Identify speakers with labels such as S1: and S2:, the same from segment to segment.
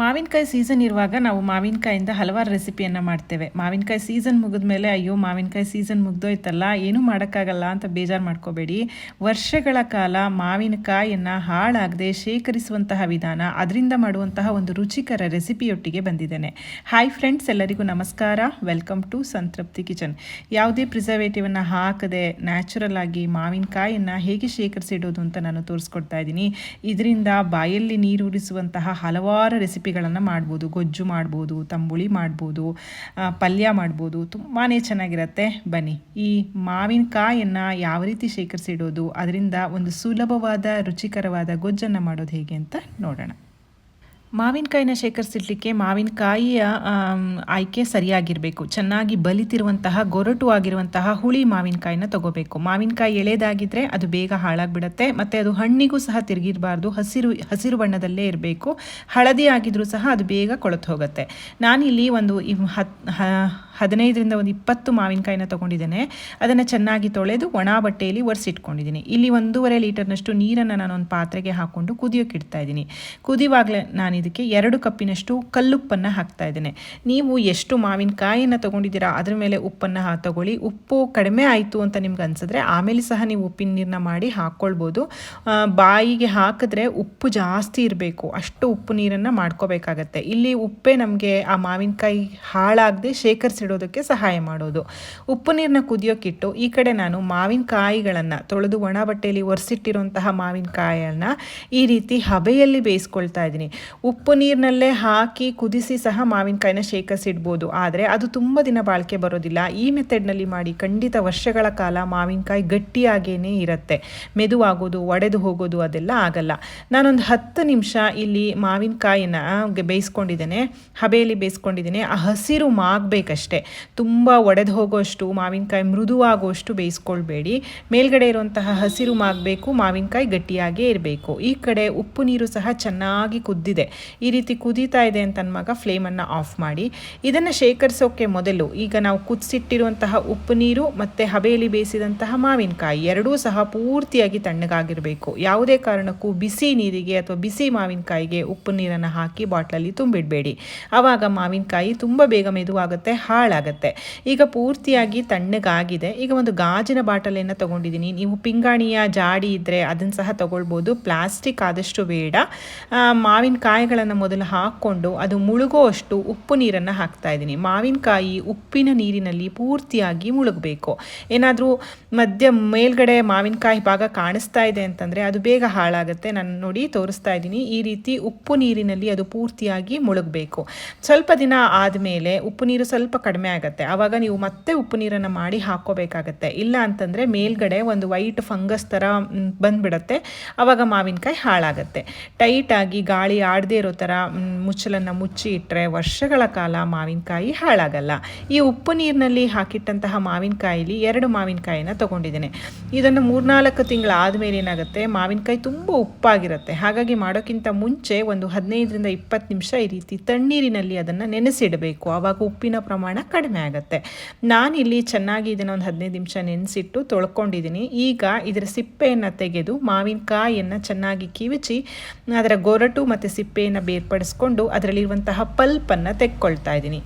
S1: ಮಾವಿನಕಾಯಿ ಸೀಸನ್ ಇರುವಾಗ ನಾವು ಮಾವಿನಕಾಯಿಂದ ಹಲವಾರು ರೆಸಿಪಿಯನ್ನು ಮಾಡ್ತೇವೆ. ಮಾವಿನಕಾಯಿ ಸೀಸನ್ ಮುಗಿದ ಮೇಲೆ ಅಯ್ಯೋ, ಮಾವಿನಕಾಯಿ ಸೀಸನ್ ಮುಗ್ದೋಯ್ತಲ್ಲ, ಏನೂ ಮಾಡೋಕ್ಕಾಗಲ್ಲ ಅಂತ ಬೇಜಾರು ಮಾಡ್ಕೋಬೇಡಿ. ವರ್ಷಗಳ ಕಾಲ ಮಾವಿನಕಾಯಿಯನ್ನು ಹಾಳಾಗದೆ ಶೇಖರಿಸುವಂತಹ ವಿಧಾನ, ಅದರಿಂದ ಮಾಡುವಂತಹ ಒಂದು ರುಚಿಕರ ರೆಸಿಪಿಯೊಟ್ಟಿಗೆ ಬಂದಿದ್ದೇನೆ. ಹಾಯ್ ಫ್ರೆಂಡ್ಸ್ ಎಲ್ಲರಿಗೂ ನಮಸ್ಕಾರ. ವೆಲ್ಕಮ್ ಟು ಸಂತೃಪ್ತಿ ಕಿಚನ್ ಯಾವುದೇ ಪ್ರಿಸರ್ವೇಟಿವನ್ನು ಹಾಕದೆ ನ್ಯಾಚುರಲ್ ಆಗಿ ಮಾವಿನಕಾಯಿಯನ್ನು ಹೇಗೆ ಶೇಖರಿಸಿಡೋದು ಅಂತ ನಾನು ತೋರಿಸ್ಕೊಡ್ತಾ ಇದ್ದೀನಿ. ಇದರಿಂದ ಬಾಯಲ್ಲಿ ನೀರೂರಿಸುವಂತಹ ಹಲವಾರು ರೆಸಿಪಿಗಳನ್ನು ಮಾಡ್ಬೋದು, ಗೊಜ್ಜು ಮಾಡ್ಬೋದು, ತಂಬುಳಿ ಮಾಡ್ಬೋದು ಪಲ್ಯ ಮಾಡ್ಬೋದು ತುಂಬಾ ಚೆನ್ನಾಗಿರುತ್ತೆ. ಬನ್ನಿ, ಈ ಮಾವಿನಕಾಯನ್ನು ಯಾವ ರೀತಿ ಶೇಖರಿಸಿಡೋದು, ಅದರಿಂದ ಒಂದು ಸುಲಭವಾದ ರುಚಿಕರವಾದ ಗೊಜ್ಜನ್ನು ಮಾಡೋದು ಹೇಗೆ ಅಂತ ನೋಡೋಣ. ಮಾವಿನಕಾಯಿನ ಶೇಖರಿಸಿಡ್ಲಿಕ್ಕೆ ಮಾವಿನಕಾಯಿಯ ಆಯ್ಕೆ ಸರಿಯಾಗಿರಬೇಕು. ಚೆನ್ನಾಗಿ ಬಲಿತಿರುವಂತಹ, ಗೊರಟು ಆಗಿರುವಂತಹ ಹುಳಿ ಮಾವಿನಕಾಯಿನ ತಗೋಬೇಕು. ಮಾವಿನಕಾಯಿ ಎಳೆದಾಗಿದ್ದರೆ ಅದು ಬೇಗ ಹಾಳಾಗ್ಬಿಡುತ್ತೆ. ಮತ್ತು ಅದು ಹಣ್ಣಿಗೂ ಸಹ ತಿರುಗಿರಬಾರ್ದು. ಹಸಿರು ಹಸಿರು ಬಣ್ಣದಲ್ಲೇ ಇರಬೇಕು. ಹಳದಿ ಆಗಿದ್ರೂ ಸಹ ಅದು ಬೇಗ ಕೊಳತು ಹೋಗುತ್ತೆ. ನಾನಿಲ್ಲಿ ಒಂದು ಇವ್- ಹತ್, ಹ- ಹದಿನೈದರಿಂದ ಒಂದು ಇಪ್ಪತ್ತು ಮಾವಿನಕಾಯಿನ ತೊಗೊಂಡಿದ್ದೇನೆ. ಅದನ್ನು ಚೆನ್ನಾಗಿ ತೊಳೆದು ಒಣ ಬಟ್ಟೆಯಲ್ಲಿ ಒರೆಸಿಟ್ಕೊಂಡಿದ್ದೀನಿ. ಇಲ್ಲಿ ಒಂದೂವರೆ ಲೀಟರ್ನಷ್ಟು ನೀರನ್ನು ನಾನು ಒಂದು ಪಾತ್ರೆಗೆ ಹಾಕ್ಕೊಂಡು ಕುದಿಯೋಕೆ ಇಡ್ತಾ ಇದ್ದೀನಿ. ಕುದಿವಾಗಲೇ ನಾನು ಇದಕ್ಕೆ ಎರಡು ಕಪ್ಪಿನಷ್ಟು ಕಲ್ಲುಪ್ಪನ್ನು ಹಾಕ್ತಾ ಇದ್ದೇನೆ. ನೀವು ಎಷ್ಟು ಮಾವಿನಕಾಯಿಯನ್ನು ತೊಗೊಂಡಿದ್ದೀರಾ, ಅದ್ರ ಮೇಲೆ ಉಪ್ಪನ್ನು ತಗೊಳ್ಳಿ. ಉಪ್ಪು ಕಡಿಮೆ ಆಯಿತು ಅಂತ ನಿಮ್ಗೆ ಅನ್ಸಿದ್ರೆ ಆಮೇಲೆ ಸಹ ನೀವು ಉಪ್ಪಿನ ನೀರನ್ನ ಮಾಡಿ ಹಾಕ್ಕೊಳ್ಬೋದು ಬಾಯಿಗೆ ಹಾಕಿದ್ರೆ ಉಪ್ಪು ಜಾಸ್ತಿ ಇರಬೇಕು. ಅಷ್ಟು ಉಪ್ಪು ನೀರನ್ನು ಮಾಡ್ಕೋಬೇಕಾಗತ್ತೆ. ಇಲ್ಲಿ ಉಪ್ಪೇ ನಮಗೆ ಆ ಮಾವಿನಕಾಯಿ ಹಾಳಾಗದೆ ಶೇಖರಿಸಿಡೋದಕ್ಕೆ ಸಹಾಯ ಮಾಡೋದು. ಉಪ್ಪು ನೀರನ್ನ ಕುದಿಯೋಕ್ಕಿಟ್ಟು ಈ ಕಡೆ ನಾನು ಮಾವಿನಕಾಯಿಗಳನ್ನು ತೊಳೆದು ಒಣ ಬಟ್ಟೆಯಲ್ಲಿ ಒರೆಸಿಟ್ಟಿರುವಂತಹ ಮಾವಿನಕಾಯನ್ನು ಈ ರೀತಿ ಹಬೆಯಲ್ಲಿ ಬೇಯಿಸ್ಕೊಳ್ತಾ ಇದ್ದೀನಿ. ಉಪ್ಪು ನೀರಿನಲ್ಲೇ ಹಾಕಿ ಕುದಿಸಿ ಸಹ ಮಾವಿನಕಾಯಿನ ಶೇಖರಿಸಿಡ್ಬೋದು. ಆದರೆ ಅದು ತುಂಬ ದಿನ ಬಾಳಿಕೆ ಬರೋದಿಲ್ಲ. ಈ ಮೆಥಡ್ನಲ್ಲಿ ಮಾಡಿ ಖಂಡಿತ ವರ್ಷಗಳ ಕಾಲ ಮಾವಿನಕಾಯಿ ಗಟ್ಟಿಯಾಗೇನೆ ಇರುತ್ತೆ. ಮೆದುವಾಗೋದು, ಒಡೆದು ಹೋಗೋದು ಅದೆಲ್ಲ ಆಗಲ್ಲ. ನಾನೊಂದು ಹತ್ತು ನಿಮಿಷ ಇಲ್ಲಿ ಮಾವಿನಕಾಯಿನ ಬೇಯಿಸ್ಕೊಂಡಿದ್ದೇನೆ. ಹಬೆಯಲ್ಲಿ ಬೇಯಿಸ್ಕೊಂಡಿದ್ದೀನಿ. ಆ ಹಸಿರು ಮಾಗಬೇಕಷ್ಟೆ. ತುಂಬ ಒಡೆದು ಹೋಗೋಷ್ಟು, ಮಾವಿನಕಾಯಿ ಮೃದುವಾಗುವಷ್ಟು ಬೇಯಿಸ್ಕೊಳ್ಬೇಡಿ. ಮೇಲ್ಗಡೆ ಇರುವಂತಹ ಹಸಿರು ಮಾಗಬೇಕು, ಮಾವಿನಕಾಯಿ ಗಟ್ಟಿಯಾಗೇ ಇರಬೇಕು. ಈ ಕಡೆ ಉಪ್ಪು ನೀರು ಸಹ ಚೆನ್ನಾಗಿ ಕುದ್ದಿದೆ. ಈ ರೀತಿ ಕುದೀತಾ ಇದೆ ಅಂತ ಅನ್ವಾಗ ಫ್ಲೇಮನ್ನು ಆಫ್ ಮಾಡಿ. ಇದನ್ನು ಶೇಖರಿಸೋಕೆ ಮೊದಲು ಈಗ ನಾವು ಕುದಿಸಿಟ್ಟಿರುವಂತಹ ಉಪ್ಪು ನೀರು ಮತ್ತು ಹಬೆಯಲ್ಲಿ ಬೇಯಿಸಿದಂತಹ ಮಾವಿನಕಾಯಿ ಎರಡೂ ಸಹ ಪೂರ್ತಿಯಾಗಿ ತಣ್ಣಗಾಗಿರಬೇಕು. ಯಾವುದೇ ಕಾರಣಕ್ಕೂ ಬಿಸಿ ನೀರಿಗೆ ಅಥವಾ ಬಿಸಿ ಮಾವಿನಕಾಯಿಗೆ ಉಪ್ಪು ನೀರನ್ನು ಹಾಕಿ ಬಾಟ್ಲಲ್ಲಿ ತುಂಬಿಡಬೇಡಿ. ಆವಾಗ ಮಾವಿನಕಾಯಿ ತುಂಬ ಬೇಗ ಮೆದುವಾಗುತ್ತೆ ಹಾಳಾಗುತ್ತೆ ಈಗ ಪೂರ್ತಿಯಾಗಿ ತಣ್ಣಗಾಗಿದೆ. ಈಗ ಒಂದು ಗಾಜಿನ ಬಾಟಲಿಯನ್ನು ತಗೊಂಡಿದ್ದೀನಿ. ನೀವು ಪಿಂಗಾಣಿಯ ಜಾಡಿ ಇದ್ದರೆ ಅದನ್ನು ಸಹ ತೊಗೊಳ್ಬೋದು. ಪ್ಲಾಸ್ಟಿಕ್ ಆದಷ್ಟು ಬೇಡ. ಮಾವಿನಕಾಯಿಗಳನ್ನು ಮೊದಲು ಹಾಕ್ಕೊಂಡು ಅದು ಮುಳುಗುವಷ್ಟು ಉಪ್ಪು ನೀರನ್ನು ಹಾಕ್ತಾ ಇದ್ದೀನಿ. ಮಾವಿನಕಾಯಿ ಉಪ್ಪಿನ ನೀರಿನಲ್ಲಿ ಪೂರ್ತಿಯಾಗಿ ಮುಳುಗಬೇಕು. ಏನಾದರೂ ಮಧ್ಯ ಮೇಲ್ಗಡೆ ಮಾವಿನಕಾಯಿ ಭಾಗ ಕಾಣಿಸ್ತಾ ಇದೆ ಅಂತಂದರೆ ಅದು ಬೇಗ ಹಾಳಾಗುತ್ತೆ. ನಾನು ನೋಡಿ ತೋರಿಸ್ತಾ ಇದ್ದೀನಿ. ಈ ರೀತಿ ಉಪ್ಪು ನೀರಿನಲ್ಲಿ ಅದು ಪೂರ್ತಿಯಾಗಿ ಮುಳುಗಬೇಕು. ಸ್ವಲ್ಪ ದಿನ ಆದಮೇಲೆ ಉಪ್ಪು ನೀರು ಸ್ವಲ್ಪ ಕಡಿಮೆ ಆಗುತ್ತೆ. ಆವಾಗ ನೀವು ಮತ್ತೆ ಉಪ್ಪು ನೀರನ್ನು ಮಾಡಿ ಹಾಕ್ಕೋಬೇಕಾಗತ್ತೆ. ಇಲ್ಲ ಅಂತಂದರೆ ಮೇಲ್ಗಡೆ ಒಂದು ವೈಟ್ ಫಂಗಸ್ ಥರ ಬಂದುಬಿಡತ್ತೆ. ಆವಾಗ ಮಾವಿನಕಾಯಿ ಹಾಳಾಗುತ್ತೆ. ಟೈಟಾಗಿ ಗಾಳಿ ಆಡದೇ ಇರೋ ಥರ ಮುಚ್ಚಲನ್ನು ಮುಚ್ಚಿ ಇಟ್ಟರೆ ವರ್ಷಗಳ ಕಾಲ ಮಾವಿನಕಾಯಿ ಹಾಳಾಗಲ್ಲ. ಈ ಉಪ್ಪು ನೀರಿನಲ್ಲಿ ಹಾಕಿಟ್ಟಂತಹ ಮಾವಿನಕಾಯಿಲಿ ಎರಡು ಮಾವಿನಕಾಯಿನ ತಗೊಂಡಿದ್ದೇನೆ. ಇದನ್ನು ಮೂರ್ನಾಲ್ಕು ತಿಂಗಳು ಆದಮೇಲೆ ಏನಾಗುತ್ತೆ, ಮಾವಿನಕಾಯಿ ತುಂಬ ಉಪ್ಪಾಗಿರುತ್ತೆ. ಹಾಗಾಗಿ ಮಾಡೋಕ್ಕಿಂತ ಮುಂಚೆ ಒಂದು ಹದಿನೈದರಿಂದ ಇಪ್ಪತ್ತು ನಿಮಿಷ ಈ ರೀತಿ ತಣ್ಣೀರಿನಲ್ಲಿ ಅದನ್ನು ನೆನೆಸಿಡಬೇಕು. ಆವಾಗ ಉಪ್ಪಿನ ಪ್ರಮಾಣ ಕಡಿಮೆ ಆಗುತ್ತೆ. ನಾನಿಲ್ಲಿ ಚೆನ್ನಾಗಿ ಇದನ್ನು ಒಂದು ಹದಿನೈದು ನಿಮಿಷ ನೆನೆಸಿಟ್ಟು ತೊಳ್ಕೊಂಡಿದ್ದೀನಿ ಈಗ ಇದರ ಸಿಪ್ಪೆಯನ್ನು ತೆಗೆದು ಮಾವಿನಕಾಯಿಯನ್ನು ಚೆನ್ನಾಗಿ ಕಿವಿಚಿ ಅದರ ಗೊರಟು ಮತ್ತು ಸಿಪ್ಪೆಯನ್ನು ಬೇರ್ಪಡಿಸ್ಕೊಂಡು ಅದರಲ್ಲಿರುವಂತಹ ಪಲ್ಪನ್ನು ತೆಕ್ಕೊಳ್ತಾ ಇದ್ದೀನಿ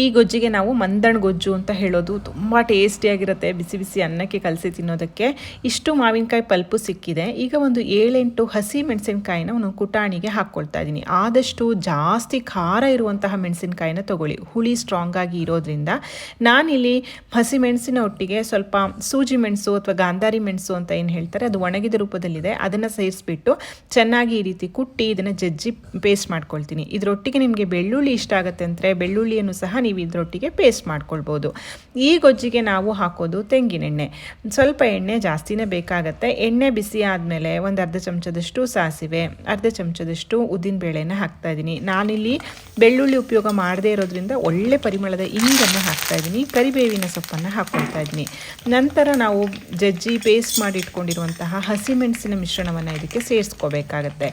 S1: ಈ ಗೊಜ್ಜಿಗೆ ನಾವು ಮಂದಣ್ ಗೊಜ್ಜು ಅಂತ ಹೇಳೋದು ತುಂಬ ಟೇಸ್ಟಿಯಾಗಿರುತ್ತೆ ಬಿಸಿ ಬಿಸಿ ಅನ್ನಕ್ಕೆ ಕಲಸಿ ತಿನ್ನೋದಕ್ಕೆ. ಇಷ್ಟು ಮಾವಿನಕಾಯಿ ಪಲ್ಪು ಸಿಕ್ಕಿದೆ. ಈಗ ಒಂದು ಏಳೆಂಟು ಹಸಿ ಮೆಣಸಿನಕಾಯಿನ ಒಂದು ಕುಟಾಣಿಗೆ ಹಾಕ್ಕೊಳ್ತಾ ಇದ್ದೀನಿ. ಆದಷ್ಟು ಜಾಸ್ತಿ ಖಾರ ಇರುವಂತಹ ಮೆಣಸಿನಕಾಯಿನ ತಗೊಳ್ಳಿ. ಹುಳಿ ಸ್ಟ್ರಾಂಗ್ ಆಗಿ ಇರೋದ್ರಿಂದ ನಾನಿಲ್ಲಿ ಹಸಿ ಮೆಣಸಿನ ಒಟ್ಟಿಗೆ ಸ್ವಲ್ಪ ಸೂಜಿ ಮೆಣಸು ಅಥವಾ ಗಾಂಧಾರಿ ಮೆಣಸು ಅಂತ ಏನು ಹೇಳ್ತಾರೆ, ಅದು ಒಣಗಿದ ರೂಪದಲ್ಲಿದೆ. ಅದನ್ನು ಸೇರಿಸ್ಬಿಟ್ಟು ಚೆನ್ನಾಗಿ ಈ ರೀತಿ ಕುಟ್ಟಿ ಇದನ್ನು ಜಜ್ಜಿ ಪೇಸ್ಟ್ ಮಾಡ್ಕೊಳ್ತೀನಿ. ಇದರೊಟ್ಟಿಗೆ ನಿಮಗೆ ಬೆಳ್ಳುಳ್ಳಿ ಇಷ್ಟ ಆಗುತ್ತೆ ಅಂದರೆ ಬೆಳ್ಳುಳ್ಳಿಯನ್ನು ಸಹ ನೀವು ಇದರೊಟ್ಟಿಗೆ ಪೇಸ್ಟ್ ಮಾಡ್ಕೊಳ್ಬೋದು. ಈ ಗೊಜ್ಜಿಗೆ ನಾವು ಹಾಕೋದು ತೆಂಗಿನೆಣ್ಣೆ ಸ್ವಲ್ಪ ಎಣ್ಣೆ ಜಾಸ್ತಿನೇ ಬೇಕಾಗತ್ತೆ. ಎಣ್ಣೆ ಬಿಸಿ ಆದಮೇಲೆ ಒಂದು ಅರ್ಧ ಚಮಚದಷ್ಟು ಸಾಸಿವೆ, ಅರ್ಧ ಚಮಚದಷ್ಟು ಉದ್ದಿನಬೇಳೆನ ಹಾಕ್ತಾ ಇದ್ದೀನಿ ನಾನಿಲ್ಲಿ ಬೆಳ್ಳುಳ್ಳಿ ಉಪಯೋಗ ಮಾಡದೇ ಇರೋದ್ರಿಂದ ಒಳ್ಳೆ ಪರಿಮಳದ ಇಂಗನ್ನು ಹಾಕ್ತಾ ಇದ್ದೀನಿ ಕರಿಬೇವಿನ ಸೊಪ್ಪನ್ನು ಹಾಕ್ಕೊಳ್ತಾ ಇದ್ದೀನಿ ನಂತರ ನಾವು ಜಜ್ಜಿ ಪೇಸ್ಟ್ ಮಾಡಿ ಇಟ್ಕೊಂಡಿರುವಂತಹ ಹಸಿಮೆಣಸಿನ ಮಿಶ್ರಣವನ್ನು ಇದಕ್ಕೆ ಸೇರಿಸ್ಕೋಬೇಕಾಗತ್ತೆ.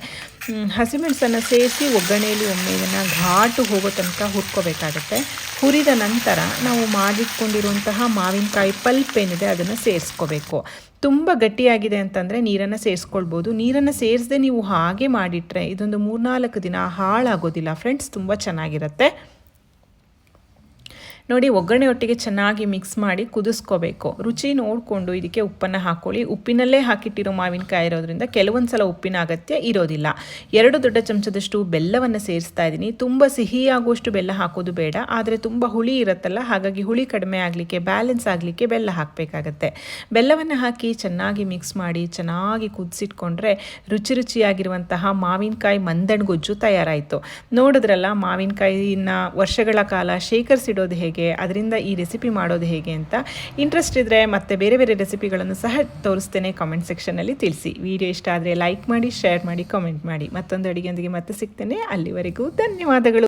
S1: ಹಸಿಮೆಣಸನ್ನು ಸೇರಿಸಿ ಒಗ್ಗರಣೆಯಲ್ಲಿ ಒಮ್ಮೆ ಇದನ್ನು ಘಾಟು ಹೋಗೋ ತನಕ ಹುರ್ಕೋಬೇಕಾಗತ್ತೆ. ಹುರಿದ ನಂತರ ನಾವು ಮಾಡಿಟ್ಕೊಂಡಿರುವಂತಹ ಮಾವಿನಕಾಯಿ ಪಲ್ಪ್ ಏನಿದೆ ಅದನ್ನು ಸೇರಿಸ್ಕೋಬೇಕು. ತುಂಬ ಗಟ್ಟಿಯಾಗಿದೆ ಅಂತಂದರೆ ನೀರನ್ನು ಸೇರಿಸ್ಕೊಳ್ಬೋದು. ನೀರನ್ನು ಸೇರಿಸದೆ ನೀವು ಹಾಗೆ ಮಾಡಿಟ್ರೆ ಇದೊಂದು ಮೂರ್ನಾಲ್ಕು ದಿನ ಹಾಳಾಗೋದಿಲ್ಲ. ಫ್ರೆಂಡ್ಸ್ ತುಂಬ ಚೆನ್ನಾಗಿರುತ್ತೆ. ನೋಡಿ ಒಗ್ಗರಣೆ ಒಟ್ಟಿಗೆ ಚೆನ್ನಾಗಿ ಮಿಕ್ಸ್ ಮಾಡಿ ಕುದಿಸ್ಕೋಬೇಕು. ರುಚಿ ನೋಡಿಕೊಂಡು ಇದಕ್ಕೆ ಉಪ್ಪನ್ನು ಹಾಕ್ಕೊಳ್ಳಿ ಉಪ್ಪಿನಲ್ಲೇ ಹಾಕಿಟ್ಟಿರೋ ಮಾವಿನಕಾಯಿ ಇರೋದ್ರಿಂದ ಕೆಲವೊಂದು ಸಲ ಉಪ್ಪಿನ ಅಗತ್ಯ ಇರೋದಿಲ್ಲ. ಎರಡು ದೊಡ್ಡ ಚಮಚದಷ್ಟು ಬೆಲ್ಲವನ್ನು ಸೇರಿಸ್ತಾ ಇದ್ದೀನಿ. ತುಂಬ ಸಿಹಿಯಾಗುವಷ್ಟು ಬೆಲ್ಲ ಹಾಕೋದು ಬೇಡ. ಆದರೆ ತುಂಬ ಹುಳಿ ಇರುತ್ತಲ್ಲ, ಹಾಗಾಗಿ ಹುಳಿ ಕಡಿಮೆ ಆಗಲಿಕ್ಕೆ ಬ್ಯಾಲೆನ್ಸ್ ಆಗಲಿಕ್ಕೆ ಬೆಲ್ಲ ಹಾಕಬೇಕಾಗತ್ತೆ. ಬೆಲ್ಲವನ್ನು ಹಾಕಿ ಚೆನ್ನಾಗಿ ಮಿಕ್ಸ್ ಮಾಡಿ, ಚೆನ್ನಾಗಿ ಕುದಿಸಿಟ್ಕೊಂಡ್ರೆ ರುಚಿ ರುಚಿಯಾಗಿರುವಂತಹ ಮಾವಿನಕಾಯಿ ಮಂದಣ್ಣ ಗೊಜ್ಜು ತಯಾರಾಯಿತು. ನೋಡಿದ್ರಲ್ಲ, ಮಾವಿನಕಾಯಿನ ವರ್ಷಗಳ ಕಾಲ ಶೇಖರಿಸಿಡೋದು ಹೇಗೆ ಅದರಿಂದ ಈ ರೆಸಿಪಿ ಮಾಡೋದು ಹೇಗೆ ಅಂತ ಇಂಟ್ರೆಸ್ಟ್ ಇದ್ದರೆ ಮತ್ತೆ ಬೇರೆ ಬೇರೆ ರೆಸಿಪಿಗಳನ್ನು ಸಹ ತೋರಿಸ್ತೇನೆ ಕಾಮೆಂಟ್ ಸೆಕ್ಷನಲ್ಲಿ ತಿಳಿಸಿ. ವಿಡಿಯೋ ಇಷ್ಟ ಆದರೆ ಲೈಕ್ ಮಾಡಿ ಶೇರ್ ಮಾಡಿ ಕಾಮೆಂಟ್ ಮಾಡಿ. ಮತ್ತೊಂದು ಅಡುಗೆಯೊಂದಿಗೆ ಮತ್ತೆ ಸಿಗ್ತೇನೆ. ಅಲ್ಲಿವರೆಗೂ ಧನ್ಯವಾದಗಳು.